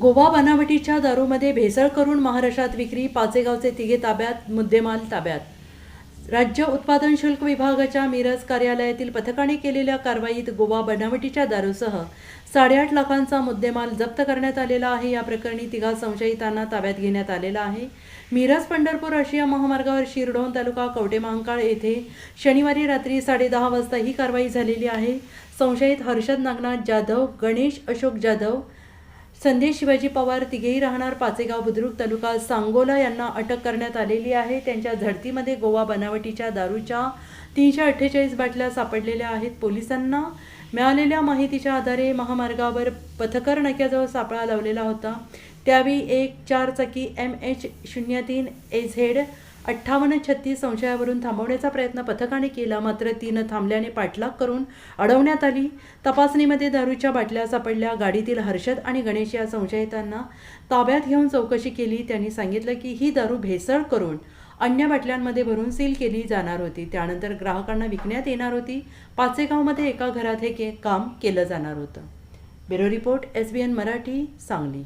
गोवा बनावटीच्या दारूमध्ये भेसळ करून महाराष्ट्रात विक्री पाचेगावचे तिघे ताब्यात मुद्देमाल ताब्यात. राज्य उत्पादन शुल्क विभागाच्या मिरज कार्यालयातील पथकाने केलेल्या कारवाईत गोवा बनावटीच्या दारूसह साडेआठ लाखांचा मुद्देमाल जप्त करण्यात आलेला आहे. या प्रकरणी तिघा संशयितांना ताब्यात घेण्यात आलेला आहे. मिरज पंढरपूर आशिया महामार्गावर शिरडोन तालुका कवटेमहांकाळ येथे शनिवारी रात्री साडेदहा वाजता ही कारवाई झालेली आहे. संशयित हर्षद नागनाथ जाधव गणेश अशोक जाधव संदेश शिवाजी पवार तिघेही राहणार. पाचेगाव बुद्रुक तालुका सांगोला यांना अटक करण्यात आलेली आहे. त्यांच्या झडतीमध्ये गोवा बनावटीच्या दारूच्या तीनशे अठ्ठेचाळीस बाटल्या सापडलेल्या आहेत. पोलिसांना मिळालेल्या माहितीच्या आधारे महामार्गावर पथकर नाक्याजवळ सापळा लावलेला होता. त्यावेळी एक चारचाकी एम एच शून्य तीन ए झेड अठ्ठावन्न छत्तीस संशयावरून थांबवण्याचा प्रयत्न पथकाने केला मात्र तीनं थांबल्याने पाठलाग करून अडवण्यात आली. तपासणीमध्ये दारूच्या बाटल्या सापडल्या. गाडीतील हर्षद आणि गणेश या संशयितांना ताब्यात घेऊन चौकशी केली. त्यांनी सांगितलं की ही दारू भेसळ करून अन्य बाटल्यांमध्ये भरून सील केली जाणार होती. त्यानंतर ग्राहकांना विकण्यात येणार होती. पाचेगावमध्ये एका घरात हे के काम केलं जाणार होतं. Bureau report S B N Marathi Sangli.